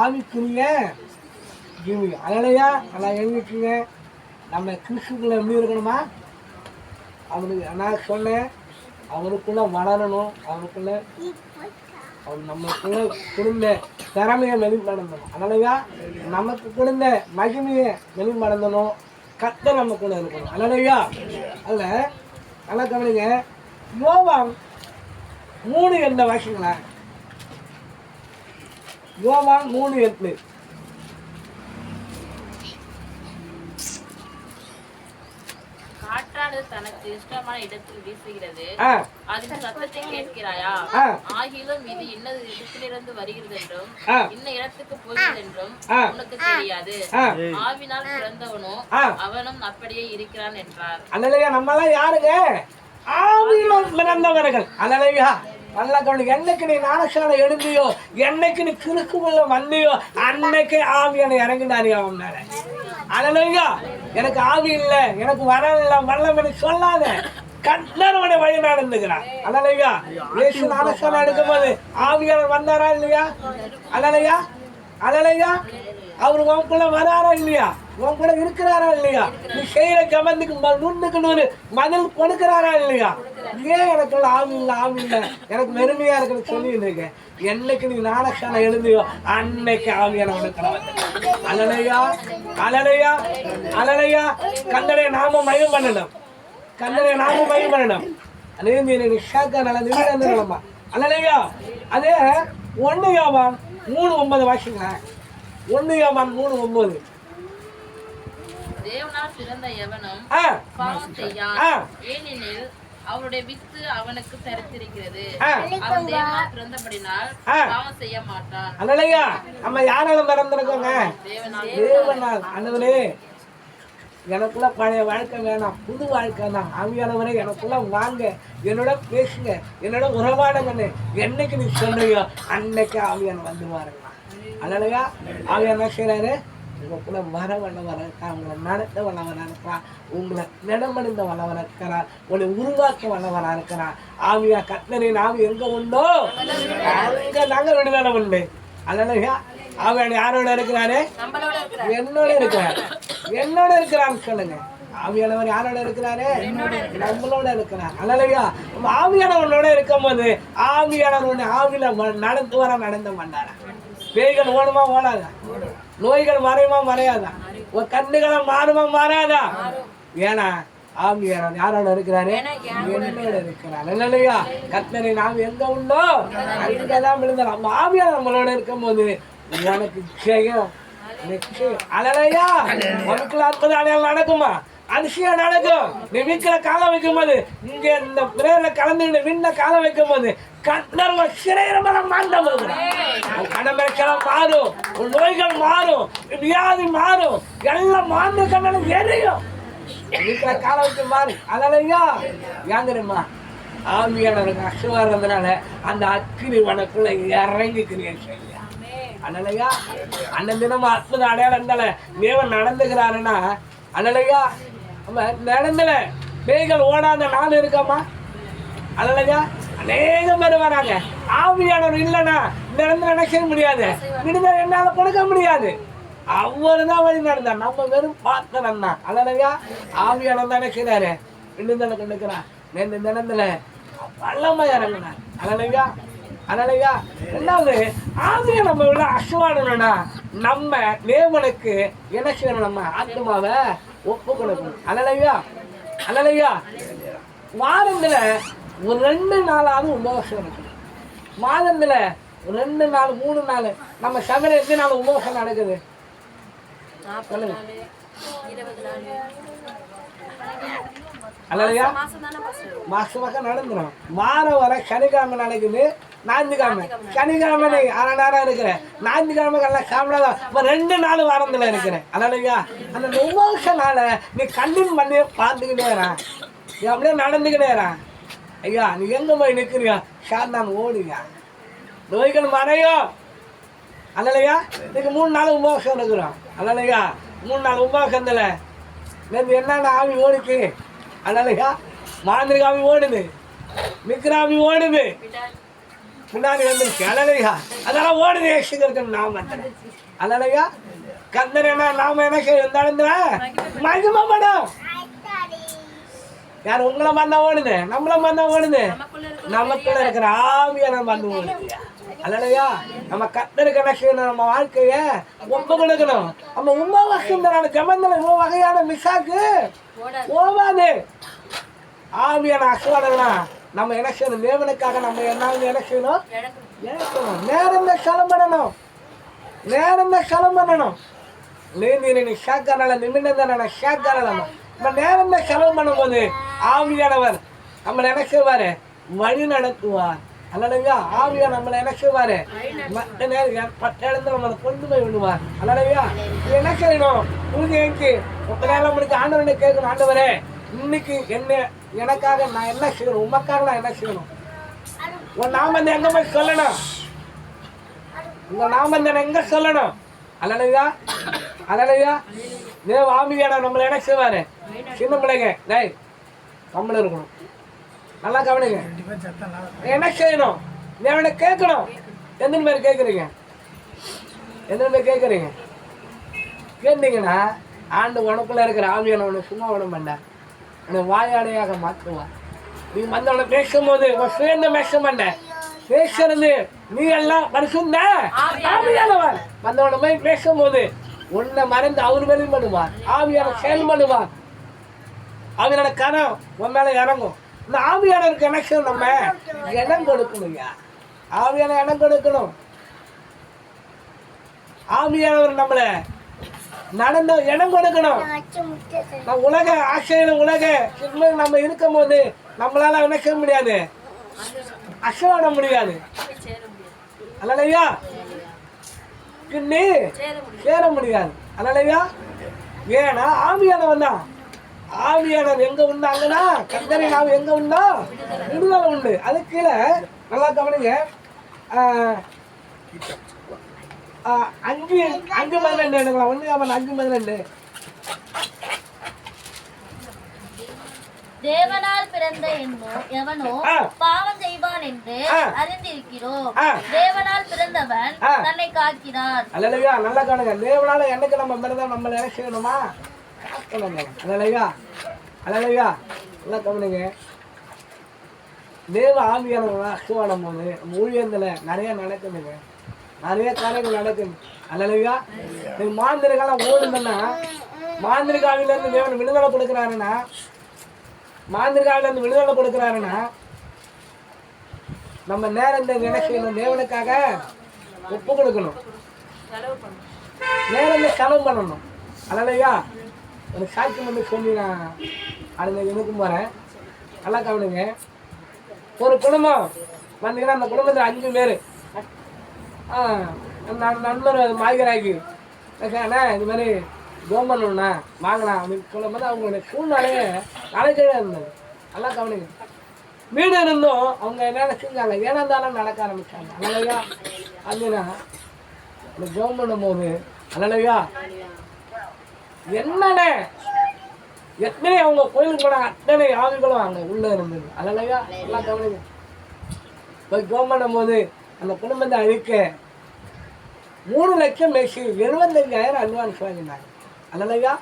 ஆவிக்குரிய ஜீவி அலையா நல்லா எழுதிட்டுங்க. நம்ம கிறிஸ்துக்குள்ள எப்படி இருக்கணுமா? அவனுக்கு நான் சொன்னேன்? அவனுக்குள்ள வளரணும். அவனுக்குள்ள அவன் நம்மளுக்குள்ள குடும்ப திறமையை வெளிப்படணும் அதனாலயா நமக்கு குடும்ப மகிமையை வெளிப்படுத்தணும். கத்த கூட இருக்கணும். அதனாலயா அதில் நல்லா கவனிங்க. யோவான் மூணு எந்த வாசிங்களேன் யோவான் மூணு எட்டு காற்றானது தனக்கு இஷ்டமான இடத்தில் வீசுகிறது. அதன் சத்தத்தை கேட்கிறாயா? ஆகிலும் இது இன்னது இடத்திலிருந்து வருகிறது என்றும் இன்ன இடத்துக்கு போகிறது என்றும். உனக்கு தெரியாது. ஆவினால் பிறந்தவனோ ஆ. அவனும் அப்படியே இருக்கிறான் என்றார். அண்ணலையா நம்மலாம் யாருங்க? ஆவியில் பிறந்தவர்கள். அண்ணலையா நல்லா கவனி என்னைக்கு நீ ஞானசாலை எழுந்தியோ என்னைக்கு நீ கிறுக்குள்ள வந்தியோ அன்னைக்கு ஆவியான இறங்கினாரு அவன் மேல. அண்ணலையா எனக்கு ஆவி இல்லை எனக்கு வர இல்லை வல்லம் எனக்கு சொல்லாத. கண்ணரவனை வழி நடந்துக்கிறான் அண்ணலையா இயேசு ஞானசாலை எடுக்கும்போது ஆவியாளர் வந்தாரா இல்லையா? அண்ணலையா அண்ணலையா அவர் உனக்குள்ள வராரா இல்லையா? உன் கூட இருக்கிறாரா இல்லையா? நீ செய்யற கவர்ந்துக்கு நுண்ணுக்கு நூறு மதில் கொடுக்கிறாரா இல்லையா? ஏன் எனக்குள்ள ஆவி இல்லை ஆவி இல்லை. எனக்கு வெறுமையா இருக்குன்னு சொல்லிட்டு இருக்கேன். என்னைக்கு நீ நாடகான எழுதியோ அன்னைக்கு ஆவியான உனக்கு அலலையா அலலையா அலலையா. கந்தனை நாம மயம் பண்ணணும். கந்தனை நாம மயம் பண்ணணும். அதே மீறி நிஷாக்கா நல்ல நிமிடம் அலலையா அதே ஒன்று யாவான் மூணு ஒன்பது வாசிங்களேன் ஒன்று யாவான் மூணு ஒன்பது. தேவனால் பிறந்த எவனும் ஆ. பாவம் செய்யான் ஆ. ஏனெனில் அவருடைய வித்து அவனுக்கு தரித்திருக்கிறது. அவன் தேவனால் பிறந்தபடினால். பாவம் செய்ய மாட்டான். அண்ணலையா நம்ம யாராலும் பிறந்திருக்கோங்க தேவனால். அண்ணவரே எனக்குள்ள பழைய வாழ்க்கை வேணாம் புது வாழ்க்கை தான் ஆவியானவரே எனக்குள்ள வாங்க. என்னோட பேசுங்க. என்னோட உறவாடுங்கன்னு என்னைக்கு நீ சொல்றியோ அன்னைக்கு ஆவியான வந்து பாருங்க அதனாலயா ஆவியான என்ன செய்யறாரு உங்களுக்குள்ள வர வல்லவர இருக்கிறார் உங்களை நடத்த வல்லவராக இருக்கிறார் உங்களை நடமடைந்த வல்லவராக இருக்கிறார் உங்களை உருவாக்க வல்லவராக இருக்கிறார் ஆவியா கத்தரின் ஆவி எங்க உண்டோ? அங்க நாங்க விடுதலை உண்டு. அதனாலயா ஆவியான யாரோட இருக்கிறாரு? என்னோட இருக்கிறார். என்னோட இருக்கிறான்னு சொல்லுங்க. ஆவியானவர் யாரோட இருக்கிறாரு? நம்மளோட இருக்கிறார். நம்ம ஆவியானவனோட இருக்கும்போது ஆவியானவனோட ஆவியில வ- நடந்து வர நடந்து வந்தாரா? பேய்கள் ஓடுமா ஓடாதா? நோய்கள் மறையுமா மறையாதா உன் கண்ணுகளை மாறுமா மாறாதா? ஏன்னா ஆவியானவர் யாரோட இருக்கிறாரு? என்னோட இருக்கிறார். இல்லையா கத்தனை நாம் எங்க உண்டோ அங்கதான் விழுந்தார் நம்ம ஆவியானவர் நம்மளோட இருக்கும்போது உனக்கு ஜெயம். அலலையா? உனக்குள்ள அற்புத அடையாளம் நடக்குமா? அதிசயம் நடக்கும். நீ வீட்டுல காலம் வைக்கும் போது இங்க இந்த பிரேயர்ல கலந்து விண்ண காலம் வைக்கும் போது கண்ணர்வ சிறையில மாண்ட உன் கடமைக்கெல்லாம் மாறும். உன் நோய்கள் மாறும். வியாதி மாறும். எல்லாம் மாண்டு கண்ணல எரியும். வீட்டுல காலம் வைக்கும் மாறு அலலையா ஏன் தெரியுமா ஆவியானவருக்கு அசுவாரதுனால அந்த அக்கினி வனக்குள்ள இறங்கிக்கிறீங்க செய்ய அண்ணலையா அண்ணன் தினமும் அற்புத அடையாளம் இருந்தால தேவன் நடந்துக்கிறாருன்னா அண்ணலையா நம்ம நடந்தல. பேய்கள் ஓடாத நாள் இருக்காமா? அண்ணலையா அநேகம் பேர் வராங்க. ஆவியானவர் இல்லைன்னா இந்த இடத்துல என்ன செய்ய முடியாது. விடுதலை என்னால் கொடுக்க முடியாது. அவர் தான் வழி நடந்தார் நம்ம வெறும் பார்த்தனம் தான். அண்ணலையா ஆவியானவர் தானே நினைக்கிறாரு. விடுதலை கொண்டுக்கிறார் நேற்று தினத்துல வல்லமை இறங்கினார். அண்ணலையா அதனாலயா ரெண்டாவது ஆவிய நம்ம உள்ள அசுவாடணும்னா நம்ம தேவனுக்கு என்ன செய்யணும் நம்ம ஆத்மாவை ஒப்பு கொடுக்கணும். அதனாலயா அதனாலயா வாரத்தில் ஒரு ரெண்டு நாளாவது உபவாசம் இருக்கணும் மாதத்துல ஒரு ரெண்டு நாள் மூணு நாள் நம்ம சபையில எத்தனை நாள் உபவாசம் நடக்குது? சொல்லுங்க அதனாலயா மாசம் மாசம் நடந்துடும் வாரம். வர சனிக்கிழமை நடக்குது ஞாயிற்றுக்கிழமை. சனிக்கிழமை நீ அரை நேரம் இருக்கிறேன் ஞாயிற்றுக்கிழமை எல்லாம் சாப்பிடாதான் இப்போ ரெண்டு நாள் வாரத்தில் இருக்கிறேன் அதனாலயா அந்த உபவாச நாளை நீ கண்டின் பண்ணி பார்த்துக்கிட்டே அப்படியே நடந்துக்கிட்டே ஐயா நீ எங்க போய் நிற்கிறியா நான் ஓடுங்க. நோய்கள் மறையும் அல்லையா இன்னைக்கு மூணு நாள் உபவாசம் இருக்கிறோம். அல்லையா மூணு நாள் உபவாசத்தில் நேற்று என்னென்ன ஆவி ஓடிச்சு? அல்லையா மாந்திரிக ஆவி ஓடுது. மிக்ர ஓடுது. முன்னாடி வந்துருச்சு அலலையா அதெல்லாம் ஓடுது. ஏசுகிறது நாம அலலையா கந்தர் என்ன நாம என்ன செய்ய மகிமப்படும். யார் உங்களை மண்ணா ஓடுது நம்மள மண்ணா ஓடுது நமக்குள்ள இருக்கிற இருக்கிற ஆவியான மண்ணு ஓடுது அல்லையா? நம்ம என்ன செய்யணும் நம்ம வாழ்க்கைய ஒப்பு கொடுக்கணும் நம்ம உமா வசந்தரான ஜமந்தல இவ்வளவு வகையான மிசாக்கு போவாது. ஆவியான அசுவானா நம்ம என்ன செய்யணும்? தேவனுக்காக நம்ம என்ன என்ன செய்யணும்? இழக்கணும் நேரம் செலம் பண்ணணும். நேரம் செலம் பண்ணணும். நீ ஷாக்கானால நிமிடம் ஷாக்கானால நம்ம நேரம் செலவு பண்ணும்போது ஆவியானவர் நம்ம என்ன செய்வாரு வழி நடத்துவார். அல்லடையா ஆவியா நம்மளை என்ன செய்வாரு மற்ற நேரம் பட்ட இடத்துல நம்மளை கொண்டு போய் விடுவார். அல்லடையா இது என்ன செய்யணும் உறுதி எழுச்சி முப்பது நேரம் உங்களுக்கு ஆண்டவனை கேட்கணும் ஆண்டவரே. இன்னைக்கு என்ன எனக்காக நான் என்ன செய்யணும்? உமக்காக நான் என்ன செய்யணும்? உன் நாம வந்து எங்க போய் சொல்லணும்? உங்க நாம இந்த எங்க சொல்லணும்? அல்லலையா அல்லலையா தேவ ஆமியான நம்மளை என்ன செய்வாரு சின்ன பிள்ளைங்க. டேய் கம்மல இருக்கணும். நல்லா கவனிங்க. என்ன செய்யணும்? தேவனை கேட்கணும். எத்தனை பேர் கேட்குறீங்க. எத்தனை பேர் கேட்குறீங்க. கேட்டீங்கன்னா ஆண்டு உனக்குள்ள இருக்கிற ஆவியான உனக்கு சும்மா விட மாட்டேன் உன்னை வாயாடையாக மாற்றுவார். நீ வந்தவனை பேசும்போது உன் சுயந்த பேச மாட்டேன் பேசுறது நீ எல்லாம் ஆவியானவர். வந்தவனை போய் பேசும்போது உன்னை மறந்து அவர் வெளிப்படுவார் ஆவியான செயல்படுவார். ஆவியான கரம் உன் மேல இறங்கும். இந்த என்ன செய்யணும் நம்ம? இடம் கொடுக்கணும் ஐயா. ஆவியான இடம் கொடுக்கணும். ஆவியானவர் நம்மளை நடந்த இடம் கொடுக்கணும். நம்ம உலக ஆசையில உலக நம்ம இருக்கும் போது நம்மளால செய்ய முடியாது? அசைவாட முடியாது. அல்லையா? கிண்ணி சேர முடியாது. அல்லையா? ஏன்னா ஆவியானவன் தான். ஆவியானவர் எங்க உண்டாங்கன்னா கத்தரி நாம் எங்க உண்டா? விடுதலை உண்டு. அது கீழே நல்லா கவனிங்க. அஞ்சு அஞ்சு பதினெண்டு எடுக்கலாம் ஒன்று அவன் அஞ்சு பதினெண்டு. தேவனால் பிறந்த என்னோ எவனோ. பாவம் செய்வான் என்று. அறிந்திருக்கிறோம். தேவனால் பிறந்தவன். தன்னை காக்கிறான் நல்லா காணுங்க தேவனால என்னைக்கு நம்ம பிறந்தா நம்மளை என்ன செய்யணுமா அல்லையா அல்லையா நல்லா கவனிங்க. தேவ ஆவியானவங்களா அசுவானம் போது நம்ம ஊழியத்தில் நிறைய நடக்குதுங்க. நிறைய காரியங்கள் நடக்குது. அல்லையா இது மாந்திரிகாலம் ஓடுதுன்னா மாந்திரிகாவிலேருந்து தேவன் விடுதலை கொடுக்குறாருன்னா மாந்திரிகாவிலேருந்து விடுதலை கொடுக்குறாருன்னா நம்ம நேரம் நினைக்கணும் தேவனுக்காக ஒப்பு கொடுக்கணும். நேரம் செலவு பண்ணணும். அதனாலயா எனக்கு சாட்சி வந்து சொல்லி நான் அடுத்த எனக்கும் போகிறேன் நல்லா கவனிங்க. ஒரு குடும்பம். வந்தீங்கன்னா அந்த குடும்பத்தில் அஞ்சு பேர். நண்பர் அது அண்ணா இது மாதிரி ஜோம் பண்ணணும்ண்ணா. வாங்கலாம் அப்படின்னு சொல்லும்போது அவங்களுடைய சூழ்நிலையே நடக்கவே இருந்தது. நல்லா கவனிங்க. வீடு இருந்தும் அவங்க என்ன செஞ்சாங்க? ஏனந்தாலும் நடக்க ஆரம்பிச்சாங்க. அதனாலயா அப்படின்னா அந்த ஜோம் பண்ணும்போது அல்லையா என்னண்ணே எத்தனை அவங்க கோயிலுக்கு போனாங்க அத்தனை ஆவிகளும் அங்கே உள்ள இருந்தது. அதனாலயா எல்லாம் கவனிங்க. போய் ஜோம் பண்ணும்போது அந்த குடும்பத்தை அழிக்க மூணு லட்சம் பேசி எழுபத்தஞ்சாயிரம் அட்வான்ஸ் வாங்கினாங்க. அதனாலயா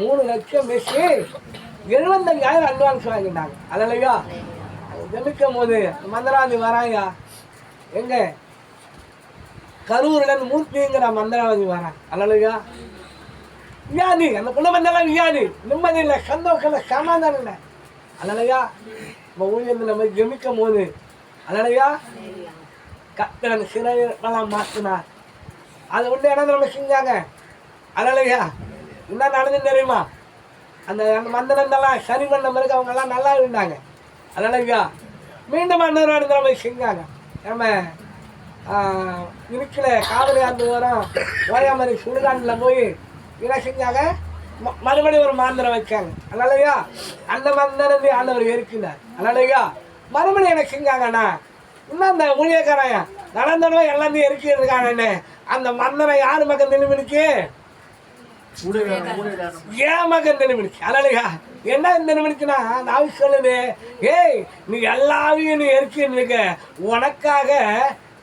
மூணு லட்சம் பேசி எழுபத்தஞ்சாயிரம் அட்வான்ஸ் வாங்கினாங்க. அதனாலயா ஜமிக்கும் போது மந்திராதி வராயா? எங்க? கரூர்ல இருந்து மூர்த்திங்கிற மந்திராவதி வரான் அதனாலயா வியாதி அந்த குடும்பத்தெல்லாம் வியாதி நிம்மதி இல்லை சந்தோஷம் இல்லை சமாதானம் இல்லை அதனாலயா நம்ம ஊழியத்தில் நம்ம ஜெமிக்கும் போது அதனாலயா கத்திரன் சிறையெல்லாம் மாற்றினார் அதை ஒன்று இடம் நம்ம செஞ்சாங்க அதனாலயா என்ன நடந்து தெரியுமா அந்த அந்த மந்திரந்தெல்லாம் சரி பண்ண பிறகு அவங்கெல்லாம் நல்லா இருந்தாங்க அதனாலயா மீண்டும் இன்னொரு இடத்துல போய் செஞ்சாங்க நம்ம இருக்கிற காவிரி ஆண்டு ஓரம் ஓயாமரி சுடுகாண்டில் போய் வீணாக செஞ்சாங்க ம- மறுபடியும் ஒரு மாந்திரம் வைக்காங்க. அதனாலயா அந்த மந்திரம் ஆண்டவர் இருக்கிறார் அதனாலயா மறுபடியும் என்ன செஞ்சாங்கண்ணா இன்னும் அந்த ஊழியக்காரன் நடந்தனோ எல்லாத்தையும் இருக்கிறதுக்கானே அந்த மந்திரம் யார் மகன் நின்றுமிடுச்சு ஏன் மகன் இந்த அதனாலயா என்ன இந்த நிமிடத்துனா நான் சொல்லுது ஏய் நீ எல்லாவையும் நீ எரிச்சுன்னு இருக்க உனக்காக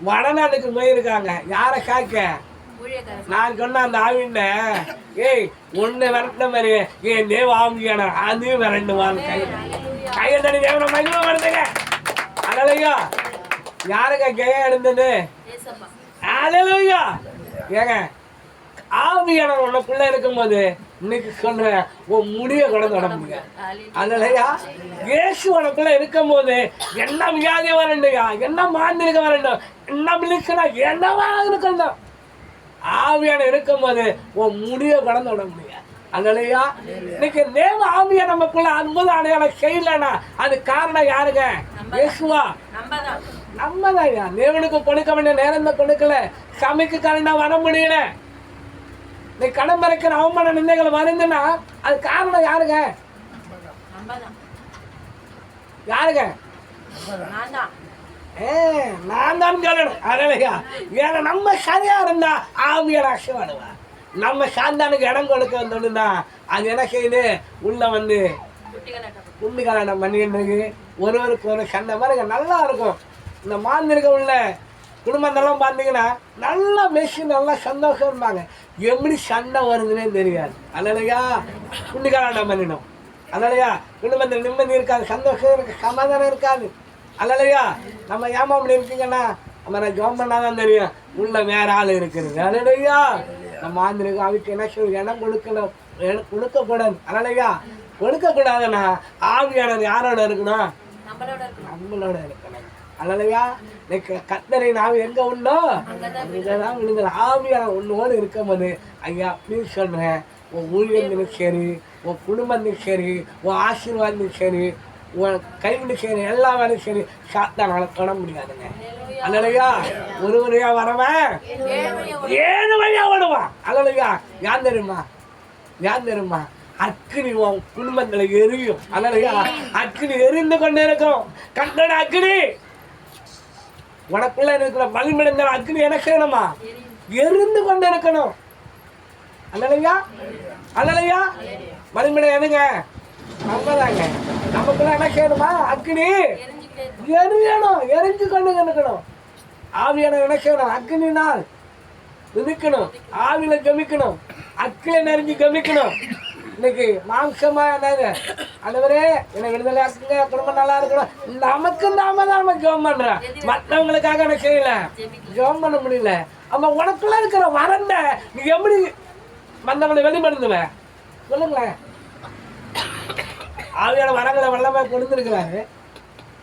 வடநாட்டுக்கு போயிருக்காங்க. யாரை காக்க? நான் சொன்ன அந்த ஆவின்ன ஏய் ஒண்ணு விரட்ட மாதிரி ஏன் தேவ ஆவியான அதையும் விரண்டு வாழ் கை. கையை தனி தேவன மகிமை வருதுங்க அழலையா யாருங்க ஜெயம் இருந்தது அழலையா ஏங்க ஆவியான உனக்குள்ள இருக்கும்போது இன்னைக்கு சொல்றேன் உன் முடிய கூட தொட முடியாது. அதனாலயா இயேசு உனக்குள்ள இருக்கும்போது என்ன வியாதி வரண்டுயா என்ன மாந்திரிக வரண்டும் என்ன மிளிக்கணும் என்னவா இருக்கணும்? ஆவியான இருக்கும்போது உன் முடிய கூட தொட முடியாது. அதனாலயா இன்னைக்கு தேவ ஆவியா நமக்குள்ள அன்பது அடையாளம் செய்யலனா அது காரணம் யாருங்க? இயேசுவா. நம்மதாயா தேவனுக்கு கொடுக்க வேண்டிய நேரம் தான் கொடுக்கல சமைக்கு கரண்டா வர முடியல. நீ கடன் மறைக்கிற அவமான நிந்தைகள் வருதுன்னா அது காரணம் யாருங்க? யாருங்க? நான் தான் சொல்லணும் அதனாலயா ஏன்னா நம்ம சரியா இருந்தா ஆவியான அசைவாடுவா நம்ம சாந்தானுக்கு இடம் கொடுக்க வந்தோம்னா அது என்ன செய்யுது? உள்ள வந்து குண்டு கல்யாணம் பண்ணிக்கிட்டு ஒருவருக்கு ஒரு சண்டை. மாதிரி நல்லா இருக்கும். இந்த மாந்திருக்க உள்ள குடும்பத்தெல்லாம் பார்த்தீங்கன்னா நல்லா மெஸ்ஸு நல்லா சந்தோஷம் இருப்பாங்க. எப்படி சண்டை வருதுன்னே தெரியாது. அதனாலயா குண்டு கல்யாணம் பண்ணிடும் அதனாலயா குடும்பத்தில் நிம்மதி இருக்காது சந்தோஷம் இருக்கு சமாதானம் இருக்காது. அதனாலயா நம்ம ஏமா அப்படி இருக்கீங்கன்னா நம்ம ஜோம் பண்ணாதான் தெரியும். உள்ள வேற ஆள் இருக்கிறது. அதனாலயா நம்ம ஆந்திரிக்கு அதுக்கு என்ன சொல்லி இடம் கொடுக்கணும் கொடுக்கக்கூடாது அதனாலயா கொடுக்கக்கூடாதுன்னா ஆவியானது யாரோட இருக்கணும். நம்மளோட இருக்கணும். அதனாலயா இன்னைக்கு கத்தரை நாம் எங்க உண்டோ? அங்கதான் விழுந்து ஆவியான உன்னோடு இருக்கும்போது ஐயா ப்ளீஸ் சொல்றேன். உன் ஊழியர்களும் சரி உன் குடும்பத்துக்கும் சரி உன் ஆசீர்வாதத்துக்கும் சரி உன் செய்யணும் சரி எல்லா வேலையும் சரி சாத்தானால தொட முடியாதுங்க. அல்லையா? ஒரு வழியா வரவன் ஏழு வழியா ஓடுவான். அல்லையா? யான் தெரியுமா? யான் தெரியுமா? அக்னி உன் குடும்பத்தில் எரியும். அல்லையா? அக்னி எரிந்து கொண்டு இருக்கும். கண்டன அக்னி. உனக்குள்ள இருக்கிற வலிமிடந்த அக்னி எனக்கு செய்யணுமா எரிந்து கொண்டு இருக்கணும். அல்லையா? அல்லையா? வலிமிடம் எதுங்க நம்மதாங்க நமக்குள்ள என்ன செய்யணுமா? அக்னி. எரியணும் எரிஞ்சு கொண்டு கணக்கணும் ஆவியான என்ன செய்யணும்? அக்னினால் மிதிக்கணும். ஆவியில கமிக்கணும். அக்கில நெறிஞ்சு கமிக்கணும். இன்னைக்கு மாம்சமா என்னங்க? அந்தவரே என்னை விடுதலை ஆக்குங்க. குடும்பம் நல்லா இருக்கணும். நமக்கு நாம தான் நம்ம ஜோம் பண்றோம். மற்றவங்களுக்காக என்ன செய்யல? ஜோம் பண்ண முடியல. ஆமா உனக்குள்ள இருக்கிற வரண்ட நீ எப்படி மற்றவங்களை வெளிப்படுத்துவேன் சொல்லுங்களேன். ஆவியான வரங்களை வல்லமா கொடுத்துருக்கிறாரு.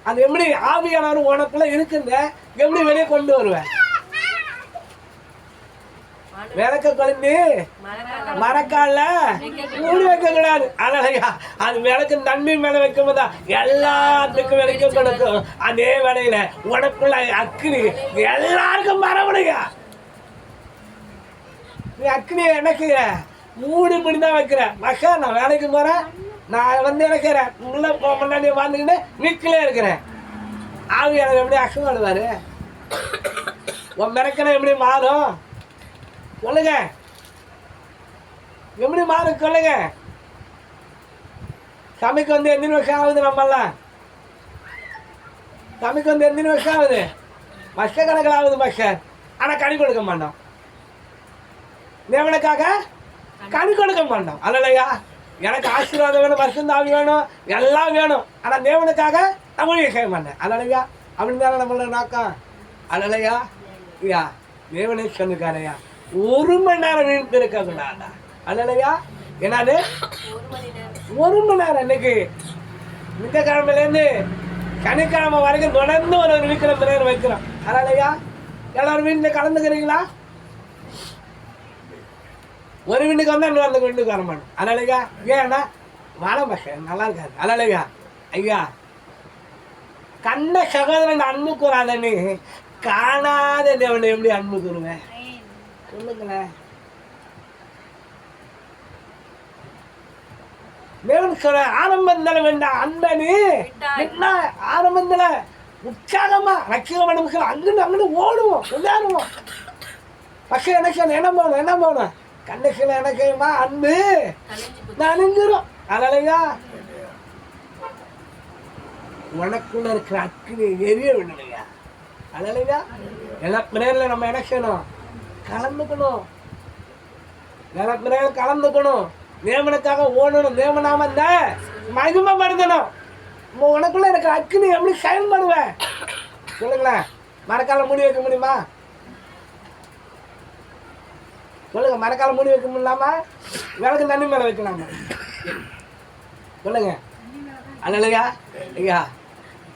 அது எப்படி ஆவியானவர் உனக்குள்ள இருக்குங்க? எப்படி வெளியே கொண்டு வருவேன்? விளக்க கொழுந்து மரக்கால மூடி வைக்க கூடாது அதனாலயா அது விளக்கு தண்ணி மேல வைக்கும் போதா எல்லாத்துக்கும் விளக்க கொடுக்கும். அதே வேலையில உனக்குள்ள அக்னி. எல்லாருக்கும் மரவணையா நீ அக்னியை என்ன மூடி பண்ணி தான் வைக்கிற. மகா நான் வேலைக்கு போறேன். நான் வந்து இறக்கிறேன் செய்யறேன் உள்ள முன்னாடி வாழ்ந்துக்கிட்டு வீட்டிலே இருக்கிறேன். ஆவி எனக்கு எப்படி அசுவாடுவாரு உன் மிரக்கனை எப்படி மாறும்? சொல்லுங்க. எப்படி மாறும் சொல்லுங்க. சமைக்கு வந்து எத்தனை வருஷம் ஆகுது நம்மெல்லாம் சமைக்கு வந்து எத்தனை வருஷம் ஆகுது? வருஷ கணக்கில் ஆகுது மாஸ்டர் ஆனால் கனி கொடுக்க மாட்டோம். தேவனுக்காக கனி கொடுக்க மாட்டோம். அல்லையா எனக்கு ஆசீர்வாதம் வேணும் வருஷந்தாவி வேணும். எல்லாம் வேணும். ஆனால் தேவனுக்காக தமிழ் செய்ய மாட்டேன் அல்லையா. அப்படின்னு தானே நம்மளோட நோக்கம் அதனாலயா ஐயா தேவனே சொன்னிருக்காரையா ஒரு மணி நேரம் வீழ்ந்து இருக்க கூடாதா என்னது? ஒரு மணி நேரம் இன்னைக்கு திங்கக்கிழமையிலேருந்து சனிக்கிழமை வரைக்கும் தொடர்ந்து ஒரு விழிக்கிற நேரம் வைக்கிறோம். அதனாலயா எல்லாரும் வீட்டில் கலந்துக்கிறீங்களா? ஒரு வீட்டுக்கு வந்தால் இன்னொரு வீட்டுக்கு வர மாட்டோம் அதனாலயா ஏன்னா வாழை பச நல்லா இருக்காது. அதனாலயா ஐயா கண்ட சகோதரன் அன்பு கூறாதன்னு காணாத தேவனை எப்படி அன்பு கூறுவேன்? சொல்லுங்களேன். தேவன் சொல்ற ஆரம்பத்தில் வேண்டாம் அன்பனு என்ன? ஆரம்பத்தில் உற்சாகமா ரட்சிகம் அனுபவிக்கிறோம் அங்கிட்டு அங்கிட்டு ஓடுவோம் விளையாடுவோம் பக்கம் என்ன என்ன போகணும் என்ன போகணும் கண்ணுக்கு என்ன செய்யுமா அன்பு? நனைஞ்சிரும் அதலையா உனக்குள்ள இருக்கிற அக்கினி எரிய விடலையா? அதலையா எல்லா பிரேரில் நம்ம என்ன செய்யணும்? கலந்துக்கணும். எல்லா பிரேரில் கலந்துக்கணும். தேவனுக்காக ஓடணும். நியமனாம இருந்த மகிமைப்படுத்தணும் இப்போ உனக்குள்ள இருக்கிற அக்கினி எப்படி செயல்படுவேன் சொல்லுங்களேன். மரக்கால முடி வைக்க முடியுமா? சொல்லுங்க மரக்கால மூடி வைக்க முடியலாமா? விளக்கு தண்ணி மேலே வைக்கலாமா? சொல்லுங்க. அல்லையா ஐயா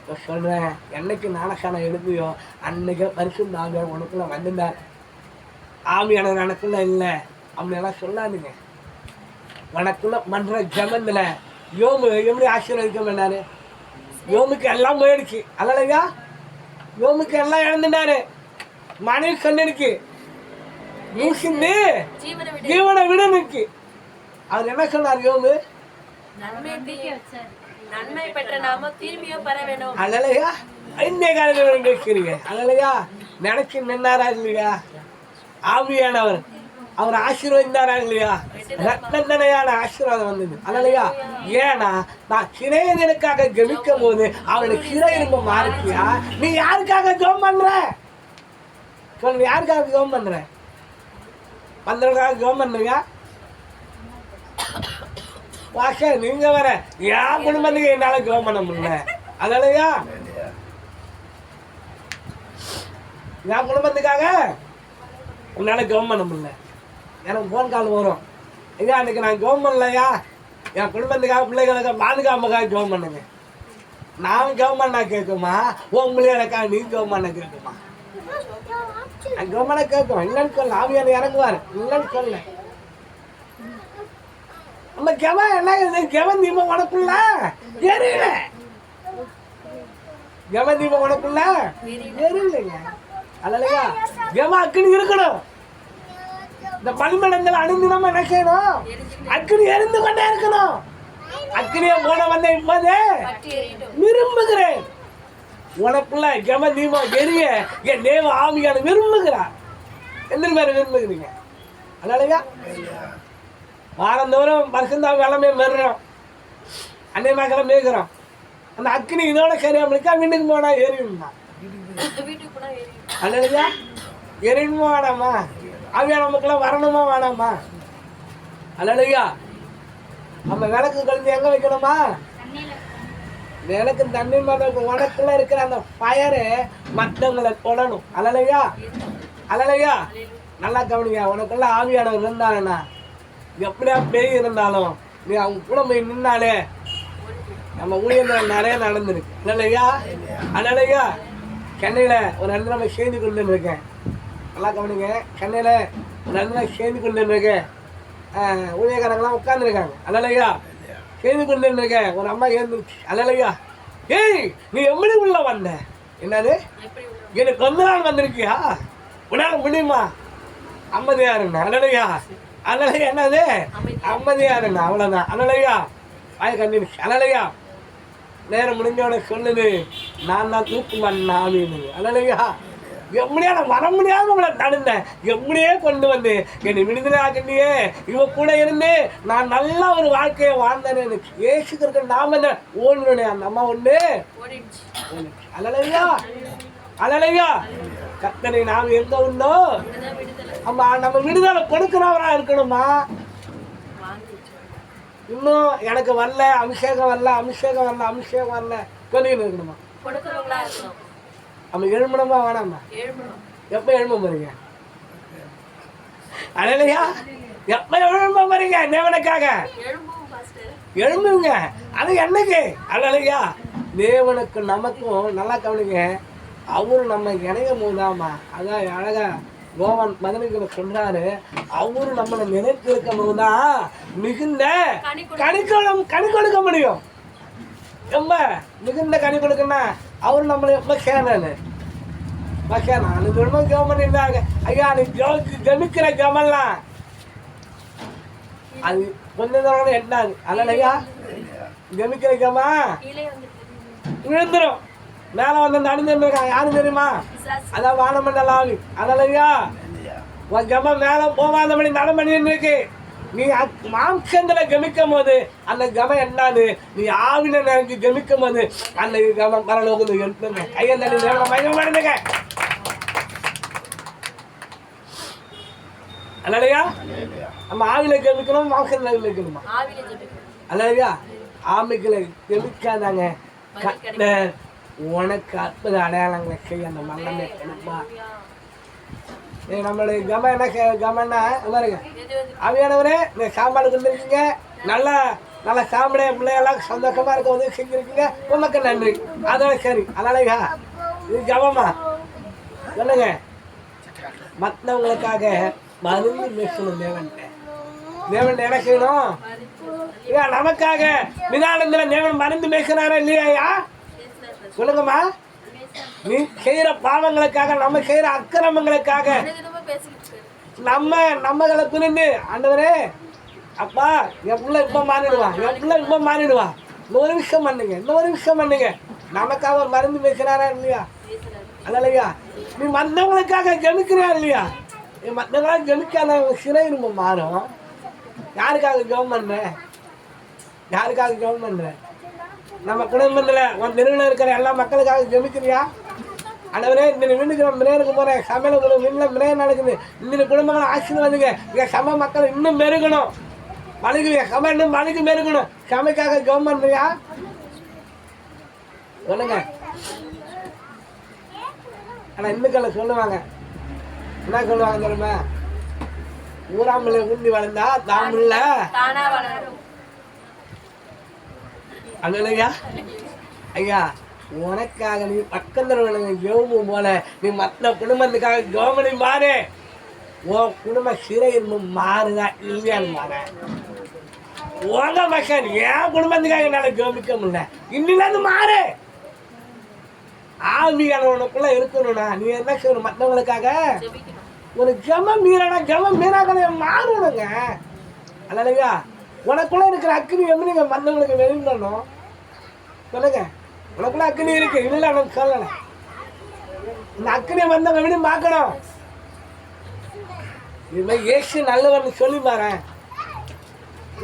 இப்போ சொல்கிறேன் என்னைக்கு ஞானசானம் எழுதியோ அன்னைக்கு பரிசுத்த ஆவியார் உனக்குள்ள வந்திருந்தார் ஆவியானவர் எனக்குள்ள இல்லை. அப்படியெல்லாம் சொல்லாதுங்க. உனக்குள்ள மன்ற ஜமந்தில் யோமு எப்படி ஆசீர்வதிக்க வேண்டாரு? யோமுக்கு எல்லாம் போயிடுச்சு. அல்லையா யோமுக்கு எல்லாம் இழந்துட்டாரு மனைவி மூசிந்து ஜீவனை விடனுக்கு அவர் என்ன சொன்னார் யோமு நன்மை பெற்ற நாம திரும்பியும் பெற வேணும். அல்லையா இன்னைய காலத்தில் கேட்கிறீங்க அல்லையா நினைச்சு நின்னாரா இல்லையா? ஆவியானவர். அவர் ஆசீர்வதிந்தாரா இல்லையா? ரத்தனையான ஆசீர்வாதம் வந்தது. அல்லையா ஏன்னா நான் சிறையதனுக்காக ஜெபிக்கும் போது அவனுடைய சிறை இரும்ப மாறிச்சியா? நீ யாருக்காக ஜோம் பண்ற? சொல்லு யாருக்காக ஜோம் பண்ற? பந்தலுக்காக கவர்மெண்ட்டுங்க வாக்க வாச நீங்க வர என் குடும்பத்துக்கு என்னால ஜோம் பண்ண முடியல. அதனாலயா? என் குடும்பத்துக்காக உன்னால ஜோம் பண்ண முடியல. எனக்கு ஃபோன் கால் வரும். ஐயா அன்னைக்கு நான் ஜோம் பண்ணலையா? என் குடும்பத்துக்காக பிள்ளைகளுக்கு பாதுகாப்புக்காக ஜோம் பண்ணுங்க. நான் ஜோம் பண்ணா கேட்குமா? உங்களே பிள்ளைகளுக்காக நீ ஜோம் பண்ண கேட்குமா? பண்ண கேட்கும் இல்லைன்னு சொல்ல ஆவியான இறங்குவார். இல்லைன்னு சொல்ல நம்ம ஜெவன் என்ன இது? ஜெவன் தீபம் உனக்குள்ள? எரியல. ஜெவன் தீபம் உனக்குள்ள? எரியலைங்க. அல்லையா ஜெவன் அக்கினி இருக்கணும். இந்த பனிமடங்கள் அணிந்து நம்ம என்ன செய்யணும்? அக்கினி எரிந்து கொண்டே இருக்கணும். அக்கினியை போன வந்த இப்போதே விரும்புகிறேன். உனக்குள்ள கம நீமா எரிய என் தேவ ஆவியான விரும்புகிறார் எத்தனை பேர் விரும்புகிறீங்க. அதனாலயா வாரந்தோறும் பரிசுந்தா கிளம்பி மெறுறோம் அன்னை மக்களை மேய்க்கிறோம். அந்த அக்னி இதோட சரியா முடிக்கா வீட்டுக்கு போனா எரியும்னா அதனாலயா போனா எரியணுமா வேணாமா? ஆவியான நமக்குலாம் வரணுமா வேணாமா? அதனாலயா நம்ம விளக்கு கழுந்து எங்க வைக்கணுமா? எனக்கு தண்ணி மேல உனக்குள்ள இருக்கிற அந்த ஃபயரு மற்றவங்களை தொடணும் அலலையா? அலலையா? நல்லா கவனிங்க. உனக்குள்ள ஆவியானவர் இருந்தாங்கண்ணா எப்படியா பேய் இருந்தாலும் நீ அவங்க கூட போய் நின்னாலே நம்ம ஊழியர்கள் நிறைய நடந்திருக்கு. இல்லையா அதனாலயா சென்னையில் ஒரு இடத்துல நம்ம சேர்ந்து கொண்டு இருக்கேன். நல்லா கவனிங்க. சென்னையில் ஒரு இடத்துல சேர்ந்து கொண்டு இருக்கேன். ஊழியக்காரங்களாம் உட்காந்துருக்காங்க அதனாலயா கேள்வி கொண்டு இருக்கேன் ஒரு அம்மா ஏந்துருச்சு அல்லையா ஏய் நீ எப்படி உள்ள வந்த? என்னது? எனக்கு கொஞ்ச நாள் வந்திருக்கியா? உன்னால முடியுமா? அமைதியா இருங்க அல்லையா அண்ணலையா என்னது? அமைதியா இருங்க அவ்வளோதான் அல்லையா வாய கண்டிச்சு அல்லையா நேரம் முடிஞ்சோட சொல்லுது. நான் தான் தூக்கு பண்ண அல்லையா எப்படியா நான் வர முடியாம உங்களை தடுந்தேன் எப்படியே கொண்டு வந்து என்னை விடுதலை ஆக்கிட்டியே. இவ கூட இருந்து நான் நல்ல ஒரு வாழ்க்கையை வாழ்ந்தேன் எனக்கு ஏசுக்கிறதுக்கு நாம என்ன ஓடுனே அந்த அம்மா ஒன்று அலலையா அலலையா கத்தனை நாம் எங்க உண்டோ? இதுதான் விடுதலை. ஆமா நம்ம விடுதலை கொடுக்கிறவரா இருக்கணுமா? இன்னும் எனக்கு வரல அபிஷேகம் வரல அபிஷேகம் வரல அபிஷேகம் வரல. சொல்லின்னு இருக்கணுமா. நம்ம எழுமணுமா வேணாமா? எப்போ எழும்ப போறீங்க? அலலையா எப்போ எழும்ப போறீங்க தேவனுக்காக? எழும்புங்க. அது என்னைக்கு? அல்லையா தேவனுக்கு நமக்கும் நல்லா கவனிங்க. அவரு நம்ம இணையும் போதாமா? அதான் அழகா கோவன் மதனுக்கு சொல்றாரு. அவரு நம்மளை நினைத்து இருக்கும் போதுதான் மிகுந்த கனி கொடுக்க முடியும். ரொம்ப மிகுந்த கனி கொடுக்கணும்னா அவர் நம்மளை எப்ப சேரனு சேரணும் நாலு குடும்பம் கவர்மெண்ட் இருந்தாங்க ஐயா நீ ஜோக்கு ஜெபிக்கிற ஜெபம்லாம் அது கொஞ்ச தடவை எட்டாது அல்ல ஐயா ஜெபமா கீழே விழுந்துடும் மேலே வந்து நடந்துருக்காங்க யாரும் தெரியுமா? அதான் வானமண்டல அதனால ஐயா உன் கம மேலே போகாதபடி மணி நடமணின்னு இருக்கு. நீ மாம்சத்துல கமிக்கும் போது அந்த கம என்னது? நீ ஆவின நினைச்சு கமிக்கும் போது அந்த கம பரலோகத்தில் எடுத்துங்க கையை தண்ணி மயக்கம் பண்ணுங்க அல்லையா நம்ம ஆவில கமிக்கணும் மாம்சத்துல கமிக்கணுமா? அல்லையா ஆமைகளை கெமிக்காதாங்க. உனக்கு அற்புத அடையாளங்களை செய்ய அந்த மன்னமே கொடுப்பா நம்மளுடைய கம என்ன கே- கமன்னா பாருங்க. அவையானவரே இந்த சாப்பாடு கொண்டிருக்கீங்க நல்லா நல்ல சாப்பிட பிள்ளையெல்லாம் சந்தோஷமாக இருக்க உதவி செஞ்சுருக்கீங்க. உமக்கு நன்றி. அதோட சரி. அதனாலயா இது கவமா சொல்லுங்க மற்றவங்களுக்காக மருந்து பேசணும் தேவன் தேவன் என்ன செய்யணும்? நமக்காக விதானந்தில் தேவன் மருந்து பேசுறாரா இல்லையா சொல்லுங்கம்மா. நீ செய்யற பாவங்களுக்காக நம்ம செய்யற அக்கிரமங்களுக்காக. நம்ம நம்மகளை புரிந்து ஆண்டவரே அப்பா என் பிள்ளை இப்ப மாறிடுவா என் பிள்ளை இப்ப மாறிடுவா. ஒரு விஷயம் பண்ணுங்க இந்த ஒரு விஷயம் பண்ணுங்க. நமக்காக ஒரு மருந்து வைக்கிறாரா இல்லையா? அல்லையா? நீ மற்றவங்களுக்காக கமிக்கிறியா இல்லையா? நீ மற்றவங்களாக கமிக்காத சிறை நம்ம மாறும். யாருக்காக ஜெபம் பண்ற? யாருக்காக ஜெபம் பண்ற? நம்ம குடும்பத்தில் உன் தெருவில் இருக்கிற எல்லா மக்களுக்காக ஜெபிக்கிறியா? ஆண்டவரே இந்த வீட்டுக்கு நான் மிரேருக்கு போகிறேன் சமையல் உங்களுக்கு வீட்டில் மிரே நடக்குது. இந்த குடும்பங்களை ஆசீர்வாதுங்க இங்கே சம மக்கள் இன்னும் பெருகணும் மலைக்கு சம இன்னும் மலைக்கு பெருகணும் சமைக்காக பண்ணுறியா சொல்லுங்க. ஆனால் இந்துக்களை சொல்லுவாங்க. என்ன சொல்லுவாங்க தெரியுமா? ஊராமலை ஊண்டி வளர்ந்தா தாமில்ல. வளரும். அல்லையா ஐயா உனக்காக நீ பக்கத்தில் ஜெபம் போல நீ மற்ற குடும்பத்துக்காக ஜோமனி மாறு. உன் குடும்ப சிறை இன்னும் மாறுதா? இல்லையான்னு மாற. உங்க மகன் என் குடும்பத்துக்காக என்னால் ஜோமிக்க முடியல. இன்னிலேருந்து மாறு. ஆவியான உனக்குள்ள இருக்கணும்னா நீ என்ன செய்யணும் மற்றவங்களுக்காக ஒரு ஜம மீறனா ஜம மீறாக்களை மாறணுங்க. அல்லையா உனக்குள்ள இருக்கிற அக்னி எப்படி நீங்க மற்றவங்களுக்கு வெளியிடணும். சொல்லுங்க. உனக்குள்ள அக்னி இருக்கு. இல்லை எனக்கு சொல்லலை. இந்த அக்னியை வந்தவங்க எப்படி பார்க்கணும்? இதுமாதிரி இயேசு நல்லவர்னு சொல்லி பாரு.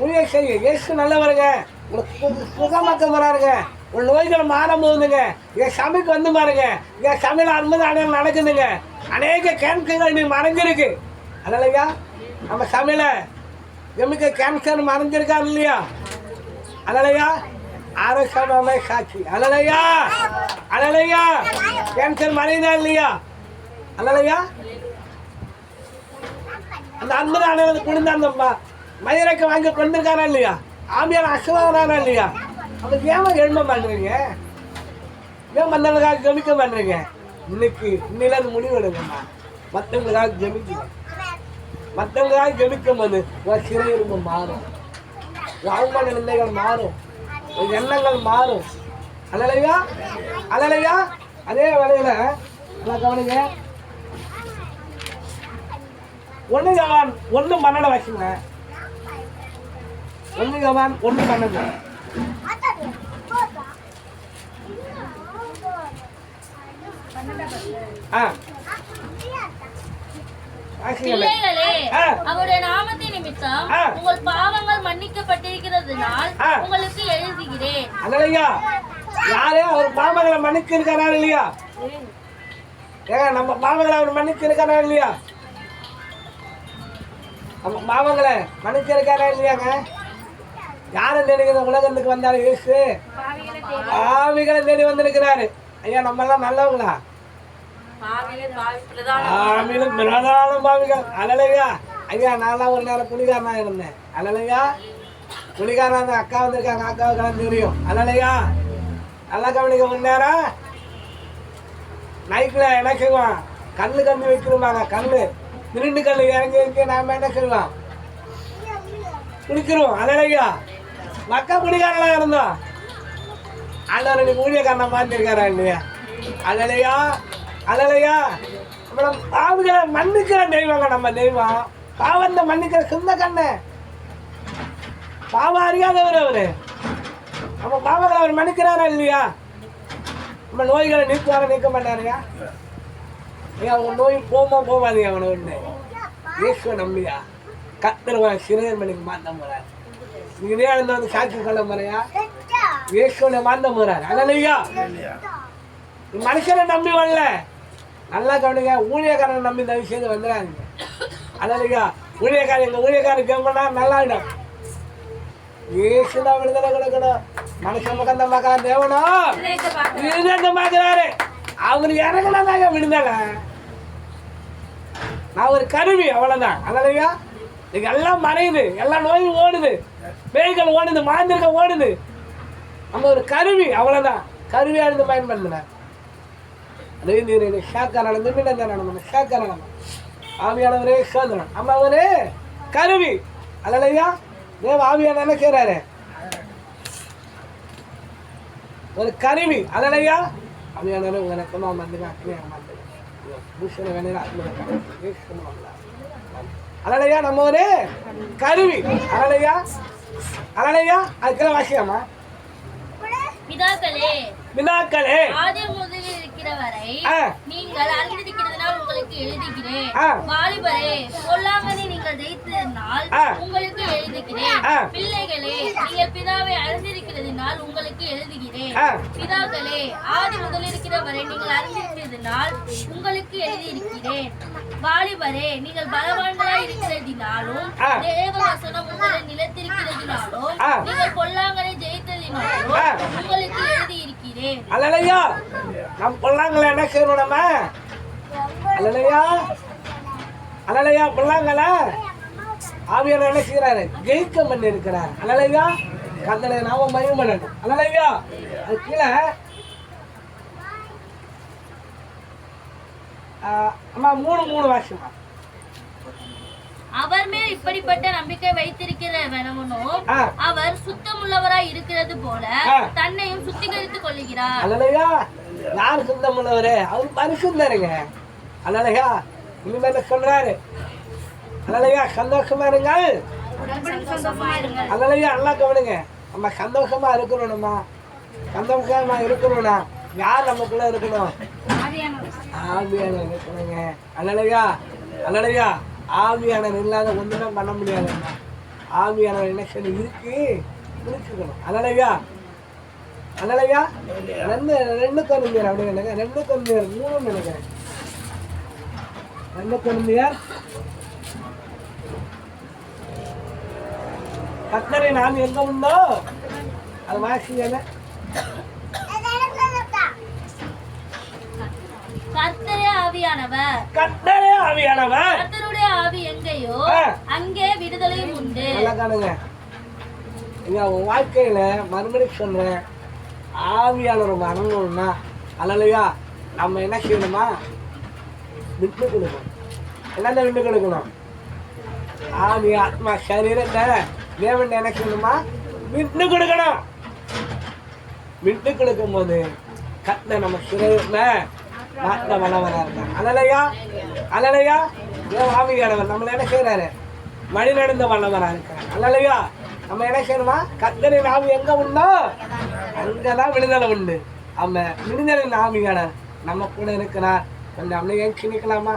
ஊழிய செய்ய இயேசு நல்லவருங்க. உங்களுக்கு புக மக்கள் வராருங்க உன் நோய்கள் மாற போகுதுங்க. என் சமைக்கு வந்து பாருங்க. என் சமையல் அற்புதம் அடையாளம் நடக்குதுங்க. அநேக கேன்சர்கள் நீ மறைஞ்சிருக்கு. அதனாலயா நம்ம சமையலை எமிக்க கேன்சர் மறைஞ்சிருக்கா இல்லையா? அதனாலயா ஆரோக்கியமாமே சாட்சி அதனாலயா அதனாலயா கேன்சர் மறைந்தா இல்லையா? அதனாலயா அந்த அன்புதான் அனைவரும் குடிந்த அந்த ம- மயிரக்க வாங்கி கொண்டிருக்காரா இல்லையா? ஆமியார் அசுவானா இல்லையா? அவருக்கு ஏன் எழும பண்ணுறீங்க ஏன் மற்றவங்களுக்காக ஜெபிக்க பண்ணுறீங்க இன்னைக்கு இன்னில முடிவு எடுங்கம்மா மற்றவங்களுக்காக ஜெபிக்குங்க மற்றவங்களுக்காக ஜெபிக்கும் போது உன் சிறையிருப்பு மாறும். உன் அவமான நிலைகள் மாறும். எண்ணங்கள் மாறும். அலலையா அலலையா அதே வேலையில நல்லா கவனிங்க. ஒன்று கவான் ஒன்று மன்னட வச்சுங்க. ஒன்று கவான் ஒன்று மன்னட ஆ. பிள்ளைகளே. அவருடைய நாமத்தின் நிமித்தம். உங்கள் பாவங்கள் மன்னிக்கப்பட்டிருக்கிறதுனால். உங்களுக்கு எழுதுகிறேன். அதனாலயா யாரே அவர் பாவங்களை மன்னிச்சு இருக்காரா இல்லையா? ஏங்க நம்ம பாவங்களை அவர் மன்னிச்சு இருக்காரா இல்லையா? நம்ம பாவங்களை மன்னிச்சு இருக்காரா இல்லையாங்க? யாரை தேடி உலகத்துக்கு வந்தாரு இயேசு? பாவிகளை தேடி. வந்திருக்கிறாரு. ஐயா நம்ம எல்லாம் நல்லவங்களா? பாவியில பிரதான பாவிகள். அலலையா ஐயா நான் ஒரு நேரம் புலிகாரனா இருந்தேன். அலலையா புலிகாரனா இருந்த அக்கா வந்திருக்காங்க. அக்காவுக்கெல்லாம் தெரியும். அலலையா நல்லா கவனிக்க ஒரு நேரம். நைட்டில் என்ன கண்ணு கண்ணு வைக்கிறோமாங்க கண்ணு திருண்டு கண்ணு இறங்கி இறங்கி நாம என்ன செய்வோம்? குடிக்கிறோம் அலலையா மக்கா புலிகாரனா இருந்தோம். ஆண்டவர் நீ ஊழியக்காரனை மாற்றிருக்காரா இல்லையா? அலலையா அலலையா நம்மள பாவங்களை மன்னிக்கிற தெய்வங்க நம்ம தெய்வம். பாவத்தை மன்னிக்கிற சொந்த கண்ணு. பாவம் அறியாதவர் அவரு. நம்ம பாவங்களை அவர் மன்னிக்கிறாரா இல்லையா? நம்ம நோய்களை நீக்குவார நீக்க மாட்டாருயா? ஐயா உங்க நோய் போமா போவாதீங்க அவனை ஒன்று இயேசுவை நம்பியா? கத்தருவன் சிறையர் மணிக்கு மாற்ற போறார். நீங்களே எழுந்து வந்து சாட்சி சொல்ல போறியா? இயேசுவை மாற்ற போறார். அதனாலயா மனுஷனை நம்பி வரல. நல்லா கவனிங்க. ஊழியக்காரனை நம்பி இந்த விஷயத்தை வந்துடாதீங்க. அதனால ஊழியக்காரன் எங்க ஊழியக்காரன் கேம்னா நல்லா இடம் இயேசுதான் விடுதலை கொடுக்கணும். மனுஷன் முகந்த மகா தேவனோ? இருந்த பார்க்கிறாரு அவர் இறங்கினாங்க விடுதலை நான் ஒரு கருவி அவ்வளவுதான். அதனாலயா நீங்க எல்லாம் மறையுது. எல்லா நோயும் ஓடுது. பேய்கள் ஓடுது மாந்திருக்க ஓடுது. நம்ம ஒரு கருவி அவ்வளவுதான். கருவியா இருந்து பயன்படுத்தினேன் நீர் ஷாக்காரணம் நிமிடம் நம்ம ஷாக்காரணம் ஆவியானவரே சோதனம் நம்ம ஒரு கருவி அதனாலயா தேவ ஆவியான என்ன செய்றாரு ஒரு கருவி அதனாலயா ஆவியானவரே உனக்கு நான் வந்துங்க அக்னியாக மாந்துங்க பூஷண நம்ம ஒரு கருவி அதனாலயா அதனாலயா அதுக்கெல்லாம் வாசியாமா வினாக்களே ஆதி முதலில் இருக்கிற வரை. நீங்கள் அறிந்திருக்கிறதுனால் உங்களுக்கு எழுதுகிறேன். வாலிபரே பொல்லாங்கனை நீங்கள் ஜெயித்ததினால். உங்களுக்கு எழுதுகிறேன். பிள்ளைகளே நீங்கள் பிதாவை அறிந்திருக்கிறதினால் உங்களுக்கு எழுதுகிறேன். பிதாக்களே ஆதி முதல் இருக்கிற வரை நீங்கள் அறிந்திருக்கிறதுனால் உங்களுக்கு எழுதியிருக்கிறேன் வாலிபரே நீங்கள் பலவான்களாய் இருக்கிறதினாலும் ஆ. தேவ வசனம் உங்களை நிலைத்திருக்கிறதினாலும். நீங்கள் பொல்லாங்கனை ஜெயித்ததினாலும். உங்களுக்கு எழுதியிருக்கிறேன் அல்லையா நம் பொல்லாங்களை என்ன செய்யணும் நம்ம? அல்லையா? அல்லையா பொல்லாங்கள ஆவியான என்ன செய்யறாரு ஜெயிக்க பண்ணி இருக்கிறார். அல்லையா? கந்தனை நாம மயம் பண்ணணும். அல்லையா? அது கீழே. ஆஹ், அம்மா மூணு மூணு வாசிமா அவர் மேல் இப்படிப்பட்ட நம்பிக்கை வைத்திருக்கிற வேணவனோ ஆ. அவர் சுத்தமுள்ளவராய் இருக்கிறது போல. தன்னையும் சுத்திகரித்துக் கொள்ளுகிறார். அல்லலையா? யார் சொந்தம் உள்ளவரே அவர் பரிசுந்தாருங்க அல்லலையா? இனிமேல் சொல்றாரு? அல்லலையா? சந்தோஷமா இருங்கள். அதனாலயே நல்லா கவனிங்க. நம்ம சந்தோஷமா இருக்கணும் நம்ம சந்தோஷமா இருக்கணும்னா யார் நமக்குள்ள இருக்கணும்? ஆவியானவர். இருக்கணுங்க. அதனாலயா அதனாலயா ஆவியானவர் இல்லாத ஒண்ணுமே பண்ண முடியாதுங்க ஆவியானவர் என்ன செய்யணும் இருக்கு? முடிச்சுக்கணும் அதனாலயா அதனாலயா ரெண்டு ரெண்டு குழந்தையர் அப்படி நினைக்கிறேன். ரெண்டு குழந்தையர் மூணு நினைக்கிறேன். ரெண்டு குழந்தையர் கத்தரை நான் எங்க உண்டோ? அது கர்த்தரே ஆவியானவர். ஆவியானவர். கர்த்தருடைய ஆவி எங்கேயோ. அங்கே விடுதலையும் உண்டு. நல்லா காணுங்க. இங்க உன் வாழ்க்கையில மறுபடியும் சொல்றேன். ஆவியானவர் வரணும்னா அல்லையா நம்ம என்ன செய்யணுமா? விட்டு கொடுக்கணும். என்னென்ன விட்டு கொடுக்கணும்? ஆவி ஆத்மா சரீரத்தை தேவன் என்ன செய்யணுமா? விட்டு கொடுக்கணும். விட்டு கொடுக்கும் போது கத்த நம்ம சிறையில நாட்டில் வளவரா இருக்காங்க. அலலையா? அலலையா? ஏன் ஆவியானவர் நம்மளை என்ன செய்யறாரு வழி நடந்த வல்லவராக இருக்கிறார் அலலையா? நம்ம என்ன செய்யணுமா? கத்தரின் ஆவி எங்கே உண்டோ அங்கதான் விடுதலை உண்டு. நம்ம விடுதலை ஆவியான நம்ம கூட இருக்கிறார். கொஞ்சம் அப்படியே கிணிக்கலாமா?